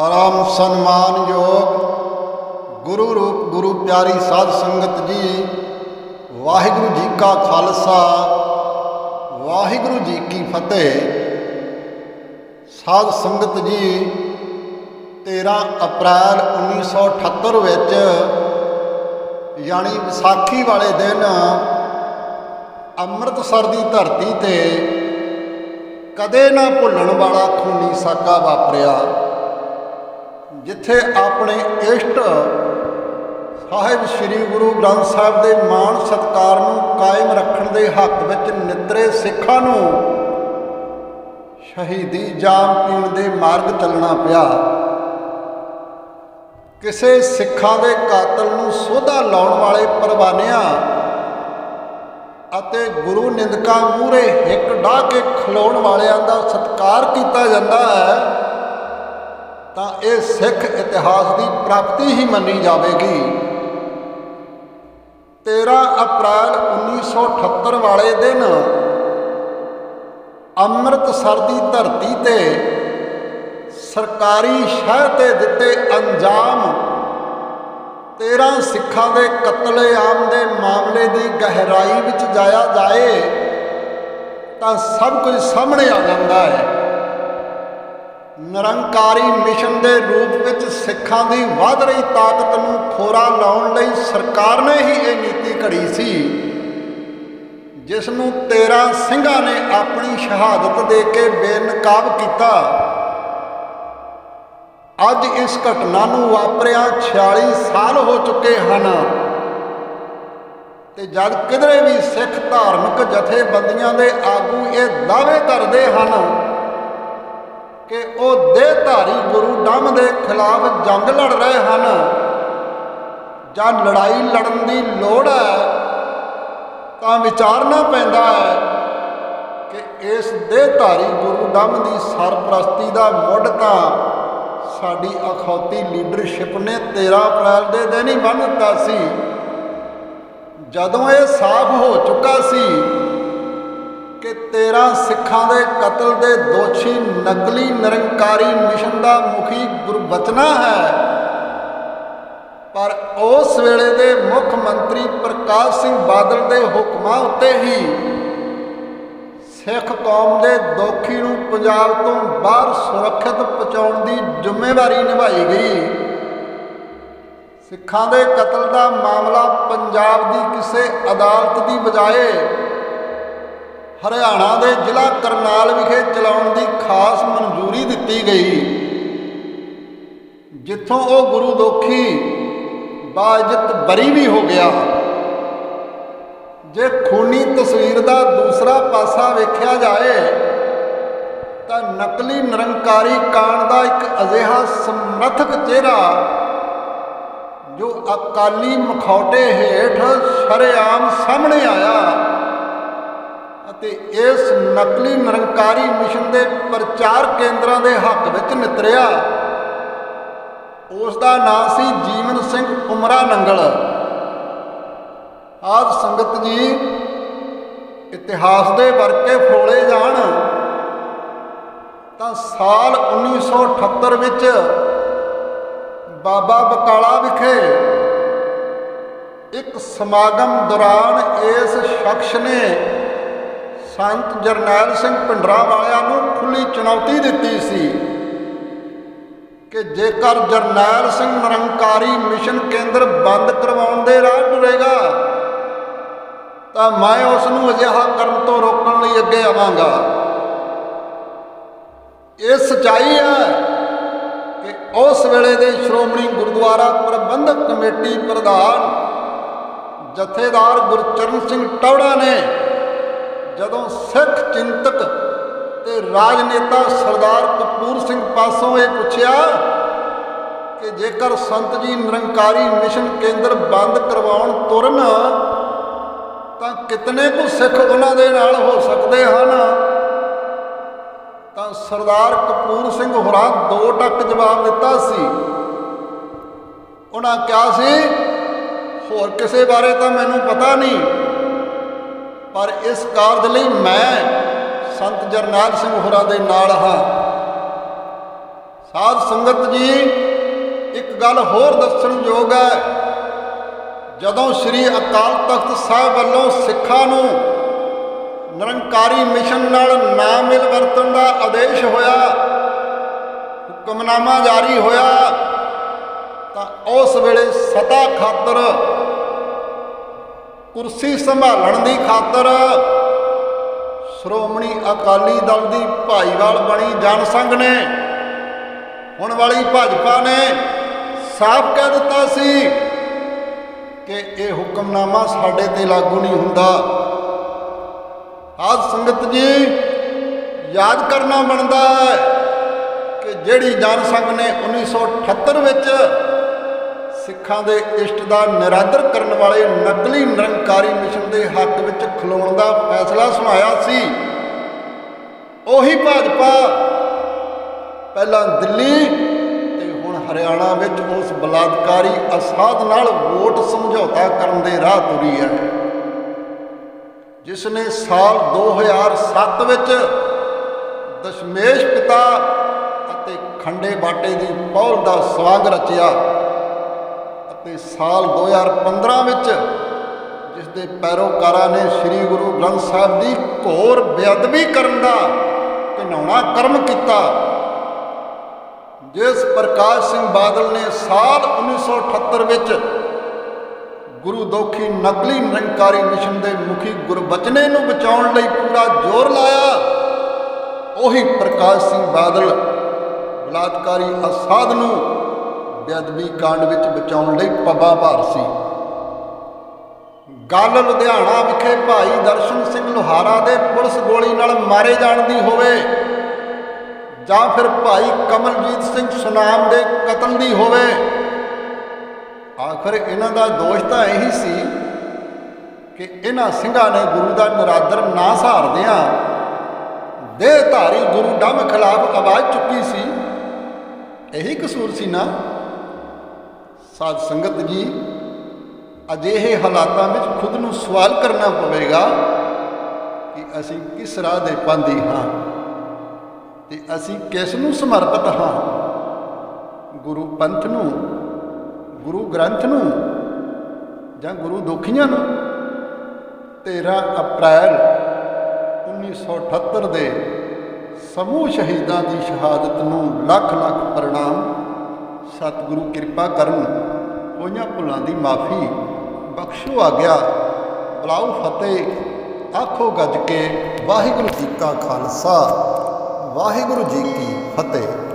ਪਰਮ ਸਨਮਾਨਯੋਗ ਗੁਰੂ ਰੂਪ, ਗੁਰੂ ਪਿਆਰੀ ਸਾਧ ਸੰਗਤ ਜੀ, ਵਾਹਿਗੁਰੂ ਜੀ ਕਾ ਖਾਲਸਾ, ਵਾਹਿਗੁਰੂ ਜੀ ਕੀ ਫਤਿਹ। ਸਾਧ ਸੰਗਤ ਜੀ 13 ਅਪ੍ਰੈਲ 1978 ਵਿੱਚ ਯਾਨੀ ਵਿਸਾਖੀ ਵਾਲੇ ਦਿਨ ਅੰਮ੍ਰਿਤਸਰ ਦੀ ਧਰਤੀ ਤੇ ਕਦੇ ਨਾ ਭੁੱਲਣ ਵਾਲਾ ਖੂਨੀ ਸਾਕਾ ਵਾਪਰਿਆ। ਜਿੱਥੇ ਆਪਣੇ ਇਸ਼ਟ ਸਾਹਿਬ ਸ੍ਰੀ ਗੁਰੂ ਗ੍ਰੰਥ ਸਾਹਿਬ ਦੇ ਮਾਣ ਸਤਕਾਰ ਨੂੰ ਕਾਇਮ ਰੱਖਣ ਦੇ ਹੱਕ ਵਿੱਚ ਨਿਤਰੇ ਸਿੱਖਾਂ ਨੂੰ ਸ਼ਹੀਦੀ ਜਾਮ ਪੀਣ ਦੇ ਮਾਰਗ ਚੱਲਣਾ ਪਿਆ। ਕਿਸੇ ਸਿੱਖਾਂ ਦੇ ਕਾਤਲ ਨੂੰ ਸੋਧਾ ਲਾਉਣ ਵਾਲੇ ਪਰਵਾਨਿਆਂ ਅਤੇ ਗੁਰੂ ਨਿੰਦਕਾਂ ਮੂਹਰੇ ਹਿੱਕ ਢਾ ਕੇ ਖਲੋਣ ਵਾਲਿਆਂ ਦਾ ਸਤਿਕਾਰ ਕੀਤਾ ਜਾਂਦਾ ਹੈ। ਤਾਂ ਇਹ ਸਿੱਖ ਇਤਿਹਾਸ ਦੀ ਪ੍ਰਾਪਤੀ ਹੀ ਮੰਨੀ ਜਾਵੇਗੀ। 13 ਅਪ੍ਰੈਲ 1978 ਵਾਲੇ ਦਿਨ ਅੰਮ੍ਰਿਤਸਰ ਦੀ ਧਰਤੀ ਤੇ ਸਰਕਾਰੀ ਸ਼ਹਿ ਤੇ ਦਿੱਤੇ ਅੰਜਾਮ 13 ਸਿੱਖਾਂ ਦੇ ਕਤਲੇਆਮ ਦੇ ਮਾਮਲੇ ਦੀ ਗਹਿਰਾਈ ਵਿੱਚ ਜਾਇਆ ਜਾਏ ਤਾਂ ਸਭ ਕੁਝ ਸਾਹਮਣੇ ਆ ਜਾਂਦਾ ਹੈ। ਨਿਰੰਕਾਰੀ ਮਿਸ਼ਨ ਦੇ ਰੂਪ ਵਿੱਚ ਸਿੱਖਾਂ ਦੀ ਵੱਧ ਰਹੀ ਤਾਕਤ ਨੂੰ ਖੋਰਾ ਲਾਉਣ ਲਈ ਸਰਕਾਰ ਨੇ ਹੀ ਇਹ ਨੀਤੀ ਘੜੀ ਸੀ, ਜਿਸ ਨੂੰ 13 ਸਿੰਘਾਂ ਨੇ ਆਪਣੀ ਸ਼ਹਾਦਤ ਦੇ ਕੇ ਬੇਨਕਾਬ ਕੀਤਾ। ਅੱਜ ਇਸ ਘਟਨਾ ਨੂੰ ਵਾਪਰਿਆ 46 ਸਾਲ ਹੋ ਚੁੱਕੇ ਹਨ ਤੇ ਜਦ ਕਿਧਰੇ ਵੀ ਸਿੱਖ ਧਾਰਮਿਕ ਜਥੇਬੰਦੀਆਂ ਦੇ ਆਗੂ ਇਹ ਦਾਅਵੇ ਕਰਦੇ ਹਨ ਕਿ ਉਹ ਦੇਹਧਾਰੀ ਗੁਰੂ ਡੰਮ ਦੇ ਖਿਲਾਫ ਜੰਗ ਲੜ ਰਹੇ ਹਨ। ਜਾਂ ਲੜਾਈ ਲੜਨ ਦੀ ਲੋੜ ਹੈ, ਤਾਂ ਵਿਚਾਰਨਾ ਪੈਂਦਾ ਹੈ ਕਿ ਇਸ ਦੇਹਧਾਰੀ ਗੁਰੂ ਡੰਮ ਦੀ ਸਰਪ੍ਰਸਤੀ ਦਾ ਮੁੱਢ ਤਾਂ ਸਾਡੀ ਅਖੌਤੀ ਲੀਡਰਸ਼ਿਪ ਨੇ 13 ਅਪ੍ਰੈਲ ਦੇ ਦਿਨ ਹੀ ਬੰਨ ਦਿੱਤਾ ਸੀ। ਜਦੋਂ ਇਹ ਸਾਫ਼ ਹੋ ਚੁੱਕਾ ਸੀ ਕਿ 13 ਸਿੱਖਾਂ ਦੇ ਕਤਲ ਦੇ ਦੋਸ਼ੀ ਨਕਲੀ ਨਿਰੰਕਾਰੀ ਮਿਸ਼ਨ ਦਾ ਮੁਖੀ ਗੁਰਬਚਨਾ ਹੈ। ਪਰ ਉਸ ਵੇਲੇ ਦੇ ਮੁੱਖ ਮੰਤਰੀ ਪ੍ਰਕਾਸ਼ ਸਿੰਘ ਬਾਦਲ ਦੇ ਹੁਕਮਾਂ ਉੱਤੇ ਹੀ ਸਿੱਖ ਕੌਮ ਦੇ ਦੋਖੀ ਨੂੰ ਪੰਜਾਬ ਤੋਂ ਬਾਹਰ ਸੁਰੱਖਿਅਤ ਪਹੁੰਚਾਉਣ ਦੀ ਜ਼ਿੰਮੇਵਾਰੀ ਨਿਭਾਈ ਗਈ। ਸਿੱਖਾਂ ਦੇ ਕਤਲ ਦਾ ਮਾਮਲਾ ਪੰਜਾਬ ਦੀ ਕਿਸੇ ਅਦਾਲਤ ਦੀ ਬਜਾਏ ਹਰਿਆਣਾ ਦੇ ਜ਼ਿਲ੍ਹਾ ਕਰਨਾਲ ਵਿਖੇ ਚਲਾਉਣ ਦੀ ਖਾਸ ਮਨਜ਼ੂਰੀ ਦਿੱਤੀ ਗਈ। ਜਿੱਥੋਂ ਉਹ ਗੁਰੂ ਦੋਖੀ ਬਾਜਤ ਬਰੀ ਵੀ ਹੋ ਗਿਆ। ਜੇ ਖੂਨੀ ਤਸਵੀਰ ਦਾ ਦੂਸਰਾ ਪਾਸਾ ਵੇਖਿਆ ਜਾਏ, ਤਾਂ ਨਕਲੀ ਨਿਰੰਕਾਰੀ ਕਾਂਡ ਦਾ ਇੱਕ ਅਜਿਹਾ ਸਮਰਥਕ ਚਿਹਰਾ, ਜੋ ਅਕਾਲੀ ਮਖੌਟੇ ਹੇਠ ਸ਼ਰੇਆਮ ਸਾਹਮਣੇ ਆਇਆ। ਅਤੇ ਇਸ ਨਕਲੀ ਨਿਰੰਕਾਰੀ ਮਿਸ਼ਨ ਦੇ ਪ੍ਰਚਾਰ ਕੇਂਦਰਾਂ ਦੇ ਹੱਕ ਵਿੱਚ ਨਿਤਰਿਆ। ਉਸ ਦਾ ਨਾਂ ਸੀ ਜੀਵਨ ਸਿੰਘ ਉਮਰਾ ਨੰਗਲ। ਆਦ ਸੰਗਤ ਜੀ ਇਤਿਹਾਸ ਦੇ ਵਰਕੇ ਫਰੋਲੇ ਜਾਣ, ਤਾਂ ਸਾਲ 1978 ਵਿੱਚ ਬਾਬਾ ਬਕਾਲਾ ਵਿਖੇ ਇੱਕ ਸਮਾਗਮ ਦੌਰਾਨ ਇਸ ਸ਼ਖਸ ਨੇ ਸੰਤ ਜਰਨੈਲ ਸਿੰਘ ਪਿੰਡਰਾ ਵਾਲਿਆਂ ਨੂੰ ਖੁੱਲੀ ਚੁਣੌਤੀ ਦਿੱਤੀ ਸੀ ਕਿ ਜੇਕਰ ਜਰਨੈਲ ਸਿੰਘ ਨਿਰੰਕਾਰੀ ਮਿਸ਼ਨ ਕੇਂਦਰ ਬੰਦ ਕਰਵਾਉਣ ਦੇ ਰਾਹ ਟੁਰੇਗਾ ਤਾਂ ਮੈਂ ਉਸ ਨੂੰ ਅਜਿਹਾ ਕਰਨ ਤੋਂ ਰੋਕਣ ਲਈ ਅੱਗੇ ਆਵਾਂਗਾ। ਇਹ ਸਚਾਈ ਹੈ ਕਿ ਉਸ ਵੇਲੇ ਦੇ ਸ਼੍ਰੋਮਣੀ ਗੁਰਦੁਆਰਾ ਪ੍ਰਬੰਧਕ ਕਮੇਟੀ ਪ੍ਰਧਾਨ ਜਥੇਦਾਰ ਗੁਰਚਰਨ ਸਿੰਘ ਟੌੜਾ ਨੇ ਜਦੋਂ ਸਿੱਖ ਚਿੰਤਕ ਤੇ ਰਾਜਨੇਤਾ ਸਰਦਾਰ ਕਪੂਰ ਸਿੰਘ ਪਾਸੋਂ ਇਹ ਪੁੱਛਿਆ ਕਿ ਜੇਕਰ ਸੰਤ ਜੀ ਨਿਰੰਕਾਰੀ ਮਿਸ਼ਨ ਕੇਂਦਰ ਬੰਦ ਕਰਵਾਉਣ ਤੁਰਨ, ਤਾਂ ਕਿਤਨੇ ਕੁ ਸਿੱਖ ਉਹਨਾਂ ਦੇ ਨਾਲ ਹੋ ਸਕਦੇ ਹਨ? ਤਾਂ ਸਰਦਾਰ ਕਪੂਰ ਸਿੰਘ ਹੋਰਾਂ ਦੋ ਟੱਕ ਜਵਾਬ ਦਿੱਤਾ ਸੀ। ਉਹਨਾਂ ਕਿਹਾ ਸੀ, ਹੋਰ ਕਿਸੇ ਬਾਰੇ ਤਾਂ ਮੈਨੂੰ ਪਤਾ ਨਹੀਂ। ਪਰ ਇਸ ਕਾਰਜ ਲਈ ਮੈਂ ਸੰਤ ਜਰਨੈਲ ਸਿੰਘ ਹੋਰਾਂ ਦੇ ਨਾਲ ਹਾਂ। ਸਾਧ ਸੰਗਤ ਜੀ, ਇੱਕ ਗੱਲ ਹੋਰ ਦੱਸਣ ਯੋਗ ਹੈ। ਜਦੋਂ ਸ੍ਰੀ ਅਕਾਲ ਤਖਤ ਸਾਹਿਬ ਵੱਲੋਂ ਸਿੱਖਾਂ ਨੂੰ ਨਿਰੰਕਾਰੀ ਮਿਸ਼ਨ ਨਾਲ ਨਾ ਮਿਲ ਵਰਤਣ ਦਾ ਆਦੇਸ਼ ਹੋਇਆ, ਹੁਕਮਨਾਮਾ ਜਾਰੀ ਹੋਇਆ, ਤਾਂ ਉਸ ਵੇਲੇ ਸਤਾ ਖਾਤਰ ਕੁਰਸੀ ਸੰਭਾਲਣ ਦੀ ਖਾਤਰ ਸ਼੍ਰੋਮਣੀ ਅਕਾਲੀ ਦਲ ਦੀ ਭਾਈਵਾਲ ਬਣੀ ਜਨ ਸੰਘ ਨੇ, ਹੁਣ ਵਾਲੀ ਭਾਜਪਾ ਨੇ ਸਾਫ਼ ਕਹਿ ਦਿੱਤਾ ਸੀ ਕਿ ਇਹ ਹੁਕਮਨਾਮਾ ਸਾਡੇ ਤੇ ਲਾਗੂ ਨਹੀਂ ਹੁੰਦਾ। ਆਜ ਸੰਗਤ ਜੀ, ਯਾਦ ਕਰਨਾ ਬਣਦਾ ਹੈ ਕਿ ਜਿਹੜੀ ਜਨ ਸੰਘ ਨੇ 1978 ਵਿੱਚ ਸਿੱਖਾਂ ਦੇ ਇਸ਼ਟ ਦਾ ਨਿਰਾਦਰ ਕਰਨ ਵਾਲੇ ਨਕਲੀ ਨਿਰੰਕਾਰੀ ਮਿਸ਼ਨ ਦੇ ਹੱਕ ਵਿੱਚ ਖਲੋਣ ਦਾ ਫੈਸਲਾ ਸੁਣਾਇਆ ਸੀ। ਉਹੀ ਭਾਜਪਾ ਪਹਿਲਾਂ ਦਿੱਲੀ ਤੇ ਹੁਣ ਹਰਿਆਣਾ ਵਿੱਚ ਉਸ ਬਲਾਤਕਾਰੀ ਅਸਾਧ ਨਾਲ ਵੋਟ ਸਮਝੌਤਾ ਕਰਨ ਦੇ ਰਾਹ ਤੁਰੀ ਹੈ। ਜਿਸ ਨੇ ਸਾਲ 2007 ਵਿੱਚ ਦਸ਼ਮੇਸ਼ ਪਿਤਾ ਅਤੇ ਖੰਡੇ ਬਾਟੇ ਦੀ ਪੌਲ ਦਾ ਸਵਾਗ ਰਚਿਆ। ਅਤੇ ਸਾਲ 2015 ਵਿੱਚ ਜਿਸ ਦੇ ਪੈਰੋਕਾਰਾਂ ਨੇ ਸ੍ਰੀ ਗੁਰੂ ਗ੍ਰੰਥ ਸਾਹਿਬ ਦੀ ਘੋਰ ਬੇਅਦਬੀ ਕਰਨ ਦਾ ਘਿਨਾਉਣਾ ਕਰਮ ਕੀਤਾ, ਜਿਸ ਪ੍ਰਕਾਸ਼ ਸਿੰਘ ਬਾਦਲ ਨੇ ਸਾਲ 1978 ਵਿੱਚ ਗੁਰੂ ਦੋਖੀ ਨਕਲੀ ਨਿਰੰਕਾਰੀ ਮਿਸ਼ਨ ਦੇ ਮੁਖੀ ਗੁਰਬਚਨੇ ਨੂੰ ਬਚਾਉਣ ਲਈ ਪੂਰਾ ਜ਼ੋਰ ਲਾਇਆ, ਉਹੀ ਪ੍ਰਕਾਸ਼ ਸਿੰਘ ਬਾਦਲ ਬਲਾਤਕਾਰੀ ਅਸਾਧ ਨੂੰ ਬੇਅਦਬੀ ਕਾਂਡ ਵਿੱਚ ਬਚਾਉਣ ਲਈ ਪੱਬਾਂ ਭਾਰ ਸੀ। ਗੱਲ ਲੁਧਿਆਣਾ ਵਿਖੇ ਭਾਈ ਦਰਸ਼ਨ ਸਿੰਘ ਲੋਹਾਰਾ ਦੇ ਪੁਲਿਸ ਗੋਲੀ ਨਾਲ ਮਾਰੇ ਜਾਣ ਦੀ ਹੋਵੇ ਜਾਂ ਫਿਰ ਭਾਈ ਕਮਲਜੀਤ ਸਿੰਘ ਸੁਨਾਮ ਦੇ ਕਤਲ ਦੀ ਹੋਵੇ। ਆਖਰ ਇਹਨਾਂ ਦਾ ਦੋਸ਼ ਤਾਂ ਇਹੀ ਸੀ ਕਿ ਇਹਨਾਂ ਸਿੰਘਾਂ ਨੇ ਗੁਰੂ ਦਾ ਨਰਾਦਰ ਨਾ ਸਹਾਰਦਿਆਂ ਦੇਹ ਧਾਰੀ ਗੁਰੂ ਡੰਮ ਖਿਲਾਫ ਆਵਾਜ਼ ਚੁੱਕੀ ਸੀ। ਇਹੀ ਕਸੂਰ ਸੀ ਨਾ ਸਾਧ ਸੰਗਤ ਜੀ, ਅਜਿਹੇ ਹਾਲਾਤਾਂ ਵਿੱਚ ਖੁਦ ਨੂੰ ਸਵਾਲ ਕਰਨਾ ਪਵੇਗਾ ਕਿ ਅਸੀਂ ਕਿਸ ਰਾਹ ਦੇ ਪਾਂਦੀ ਹਾਂ ਤੇ ਅਸੀਂ ਕਿਸ ਨੂੰ ਸਮਰਪਿਤ ਹਾਂ। ਗੁਰੂ ਪੰਥ ਨੂੰ, ਗੁਰੂ ਗ੍ਰੰਥ ਨੂੰ ਜਾਂ ਗੁਰੂ ਦੋਖੀਆਂ ਨੂੰ? 13 ਅਪ੍ਰੈਲ 1978 ਦੇ ਸਮੂਹ ਸ਼ਹੀਦਾਂ ਦੀ ਸ਼ਹਾਦਤ ਨੂੰ ਲੱਖ ਲੱਖ ਪ੍ਰਣਾਮ ਸਤਿਗੁਰੂ ਕਿਰਪਾ ਕਰਨ ਹੋਈਆਂ ਭੁੱਲਾਂ ਦੀ ਮਾਫੀ ਬਖਸ਼ੋ ਆ ਗਿਆ। ਬਲਾਉ ਫਤਿਹ, ਆਖੋ ਗੱਜ ਕੇ ਵਾਹਿਗੁਰੂ ਜੀ ਕਾ ਖਾਲਸਾ, ਵਾਹਿਗੁਰੂ ਜੀ ਕੀ ਫਤਿਹ।